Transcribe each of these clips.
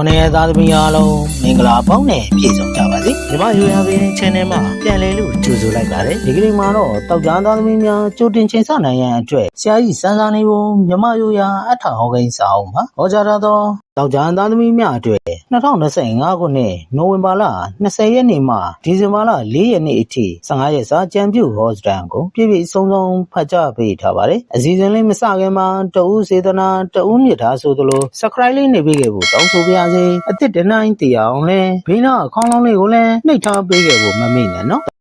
ခုနှစ်ရက်သားသမီးအားလုံးမင်္ဂလာပေါင်းနဲ့ပြည့်စုံကြပါစေညီမရိုးရာပင် channel မှာပြန်လည်လို့ကြိုဆိုလိုက်ပါတယ်ဒီကနေ့မှာတော့တောက်ကြားသားသမီးများကြိုတင်ချိန်ဆနိုင်ရန်အတွက်ဆရာကြီးစန်းစားနေပုံညီမရိုးရာအထောက်ဟောကိန်းစာအုပ်မှာဟောကြားထားသော တောက်ကြားသားသမီးများအတွက်2025ခုနှစ်နိုဝင်ဘာလ20ရက်နေ့မှဒီဇင်ဘာလ4ရက်နေ့အထိ15ရက်စာကြံပြုဟောစတန်ကိုပြည့်ပြည့်စုံစုံဖတ်ကြားပေးထားပါတယ်အစီအစဉ်လေးမစခင်မှာတဦးစေတနာတဦးမြစ်ထားဆိုသလို subscribe လေးနေပေးခဲ့ဖို့တောင်းဆိုပါရစေအစ်စ်တနိုင်တရားအောင်လဲဘေးနာအခေါင်းလုံးလေးကိုလည်းနှိပ်ထားပေးခဲ့ဖို့မမေ့နဲ့နော်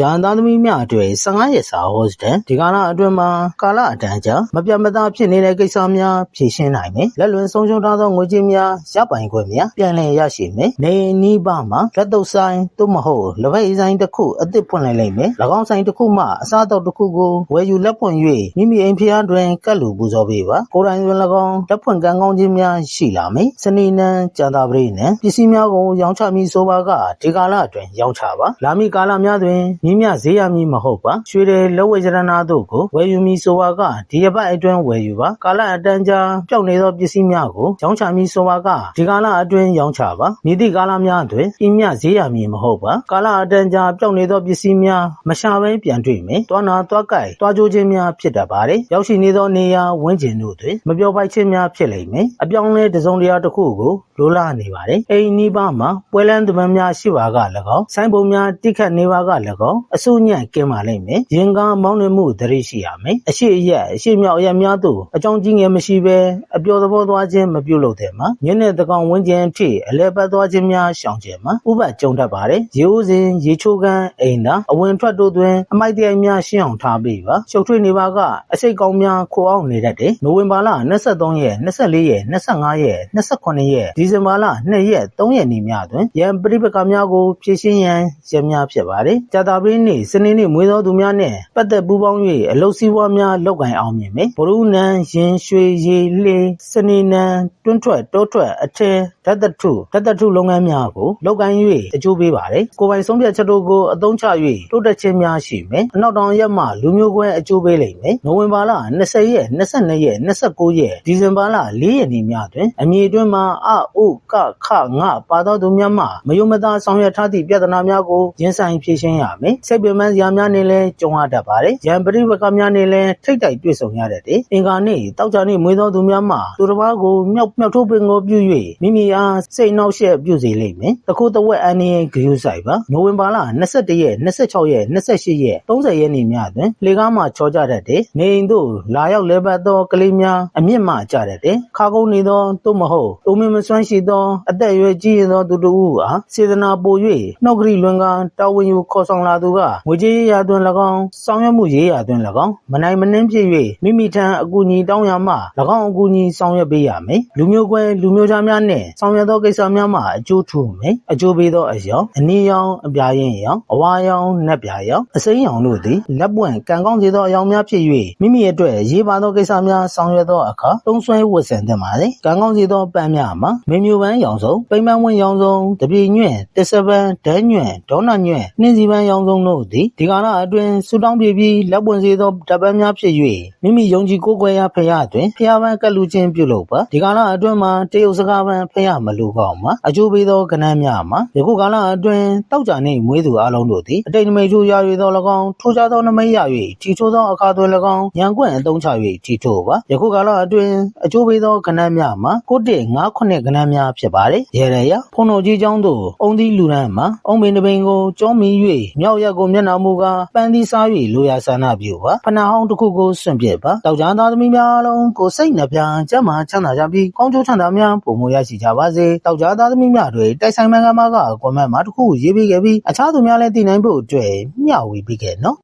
ဂျန်သားသမီးများအတွက်15ရက်စာဟောစတန်ဒီကာလအတွင်းမှာကာလအတန်းကြာမပြတ်မသားဖြစ်နေတဲ့ကိစ္စများဖြေရှင်းနိုင်မယ်လက်လွန်ဆုံးရှုံးထားသောငွေကြေးများရပိုင်ခွင့်များပြန်လည်ရရှိမယ်နေနီးပါမှာလက်တုပ်ဆိုင်သို့မဟုတ်လက်ဖက်အီဆိုင်တစ်ခုအသစ်ဖွင့်လိုက်လိမ့်မယ်၎င်းဆိုင်တစ်ခုမှအစားအသောက်တစ်ခုကိုဝယ်ယူလက်ဖွင့်၍မိမိအိမ်ဖျားတွင်ကတ်လူပူဇော်ပေးပါကိုယ်တိုင်တွင်၎င်းလက်ဖွင့်ကံကောင်းခြင်းများရှိလာမယ်စနေနံကြံသာပရိနံပစ္စည်းများကိုရောင်းချမည်ဆိုပါကဒီကာလအတွင်းရောင်းချပါလာမည့်ကာလများတွင်မြင့်မြတ်ဈေးရမည်မဟုတ်ပါရွှေတွေလက်ဝဲရတနာတို့ကိုဝယ်ယူမည်ဆိုပါကဒီရက်ပတ်အတွင်းဝယ်ယူပါကာလအတန်းကြာပျောက်နေသောပစ္စည်းများကိုရောင်းချမည်ဆိုပါကဒီကာလအတွင်းရောင်းချပါမြည်သည့်ကာလများတွင်ပြင်းမြတ်ဈေးရမည်မဟုတ်ပါကာလအတန်းကြာပျောက်နေသောပစ္စည်းများမရှာဘဲပြန်တွေ့မယ်တွားနာတွားကြိုက်တွားကြိုးခြင်းများဖြစ်တတ်ပါတယ်ရောက်ရှိနေသောနေရာဝန်းကျင်တို့တွင်မပြောပိုက်ခြင်းများဖြစ်လိမ့်မယ်အပြောင်းလဲတစ်စုံတစ်ရာတစ်ခုကိုလိုလားနေပါတယ်အိမ်နီးပါးမှာပွဲလန်းသဘံများရှိပါက၎င်းဆိုင်းပုံများတိခတ်နေပါက၎င်းအဆုညံ့ကင်းပါလိမ့်မယ်ရင်ကားမောင်းနှင်မှုသတိရှိရမယ်အရှိအရက်အရှိမြောက်အရက်များသို့အကြောင်းကြီးငယ်မရှိဘဲအပျော်သဘောသွားခြင်းမပြုလုပ်တဲ့မှာညနေတကောင်ဝန်းကျင်ထိအလဲပတ်သွားခြင်းများရှောင်ကျဉ်မှာဥပကြုံတတ်ပါတယ်ရေဦးစဉ်ရေချိုးကန်းအိမ်သာအဝင်ထွက်တို့တွင်အမိုက်တရိုက်များရှင်းအောင်ထားပေးပါရှုပ်ထွေးနေပါကအစိတ်ကောင်းများခိုအောင်နေတတ်တယ်နိုဝင်ဘာလ23ရက်24ရက်25ရက်28ရက်ဒီဇင်ဘာလ2ရက်3ရက်နေ့များတွင်ရန်ပရိပကများကိုဖြည့်ရှင်းရန်ရက်များဖြစ်ပါတယ်ကြာတာပင်းနေ့စနေနေ့မွေးသောသူများနှင့်ပတ်သက်ပူးပေါင်း၍အလုပ်စည်းဝါးများလုပ်ကိုင်အောင်မြင်မယ်ဘရုနန်ရင်ရွှေရေလေးစနေနန်တွန်းထွက်တောထွက်အထည်ဓာတ်တထုဓာတ်တထုလုပ်ငန်းများကိုလုပ်ကိုင်၍အကျိုးပေးပါတယ်ကိုယ်ပိုင်ဆုံးဖြတ်ချက်တို့ကိုအသုံးချ၍တိုးတက်ခြင်းများရှိမယ်အနောက်တောင်ရက်မှလူမျိုးကွဲအကျိုးပေးလိမ့်မယ်နိုဝင်ဘာလ20ရက်22ရက်29ရက်ဒီဇင်ဘာလ4ရက်နေ့များတွင်အမည်အတွင်းမှာအဥကခငပါသောသူများမှမယုံမသားဆောင်ရွက်ထားသည့်ပြဿနာများကိုရင်ဆိုင်ဖြေရှင်းရမယ်စိတ်ပင်ပန်းစရာများနဲ့လည်းကြုံရတတ်ပါတယ်ရန်ပရိပကများနဲ့လည်းထိတ်တိုက်တွေ့ဆုံရတတ်တယ်အင်္ဂါနေ့တောက်ကြနေ့မွေးသောသူများမှသူတစ်ပါးကိုမြောက်မြောက်ထိုးပင်ကိုပြု၍မိမိအားစိတ်နှောက်ယှက်ပြုစေလိမ့်မယ်တခုတဝက်အန်ရဲ့ဂရုစိုက်ပါနိုဝင်ဘာလ21ရက်26ရက်28ရက်30ရက်နေ့များတွင်လေကားမှချောကြတတ်တယ်နေအိမ်သို့လာရောက်လဲပတ်သောကလေးများအမြင့်မှကြတတ်တယ်ခါကုန်းနေသောသို့မဟုတ်အိုမင်းမစွမ်းရှိသောအသက်အရွယ်ကြီးရင်သောသူတို့အားစေတနာပို၍နှုတ်ကလေးလွန်ကတာဝန်ယူခေါ်ဆောင်လာသူကငွေကြေးရာသွင်း၎င်းဆောင်ရွက်မှုရေးရာသွင်း၎င်းမနိုင်မနှင်းဖြစ်၍မိမိထံအကူအညီတောင်းရမှ၎င်းအကူအညီဆောင်ရွက်ပေးရမယ်လူမျိုးကွဲလူမျိုးသားများနှင့်ဆောင်ရွက်သောကိစ္စများမှာအကျိုးထူမယ်အကျိုးပေးသောအယောင်အနည်းရောင်အပြာရင်ရောင်အဝါရောင်နက်ပြာရောင်အစိမ်းရောင်တို့သည်လက်ပွင့်ကံကောင်းစေသောအယောင်များဖြစ်၍မိမိအတွက်ရေးပါသောကိစ္စများဆောင်ရွက်သောအခါသုံးဆွဲဝတ်ဆင်သင့်ပါသည်ကံကောင်းစေသောပန်းများမှာမင်းမျိုးပန်းရောင်စုံပိမ့်ပန်းဝင်းရောင်စုံတပြေညွန့်တစ်စပန်းဒန်းညွန့်ဒေါနာညွန့်နှင်းစီပန်းရောင်စုံတို့သည်ဒီကာလအတွင်းဆူတောင်းပြပြီးလက်ပွင့်စေသောတပန်းများဖြစ်၍မိမိယုံကြည်ကိုးကွယ်ရာဖရာတွင်ဖရာပန်းကလူချင်းပြုလုပ်ပါဒီကာလအတွင်းမှာတရုတ်စကားပန်းဖရာမလူကောင်းမှာအကျိုးပေးသောကဏ္ဍများမှာယခုကာလအတွင်းတောက်ကြနေမွေးသူအလုံးတို့သည်အတိတ်နမိတ်ချိုးရ၍သော၎င်းထိုးခြားသောနမိတ်ရ၍ထီချိုးသောအခါတွင်၎င်းညံကွန့်အသုံးချ၍ထီချိုးပါယခုကာလအတွင်းအကျိုးပေးသောကဏ္ဍများမှာကိုတစ်9ခုနှစ်ကဏ္ဍများဖြစ်ပါတယ်ရေရရဖုန်တော်ကြီးကျောင်းသို့အုံသီးလူရန်မှာအုံမင်းတပင်ကိုကျောမီ၍မြောက်ရက်ကိုမျက်နှာမူကားပန်းသီးစား၍လိုရာဆန္ဒပြုပါဖနာဟောင်းတစ်ခုကိုစွန့်ပစ်ပါတောက်ကြားသားသမီးများအလုံးကိုစိတ်နှပြကျမ်းမာချမ်းသာကြပြီးကောင်းကျိုးချမ်းသာများပုံမရရှိကြပါစေတောက်ကြားသားသမီးများတွေတိုက်ဆိုင်မန်ကမာကကွန်မန့်မှာတစ်ခုရေးပေးခဲ့ပြီးအခြားသူများလည်းသိနိုင်ဖို့အတွက်မျှဝေပေးခဲ့နော်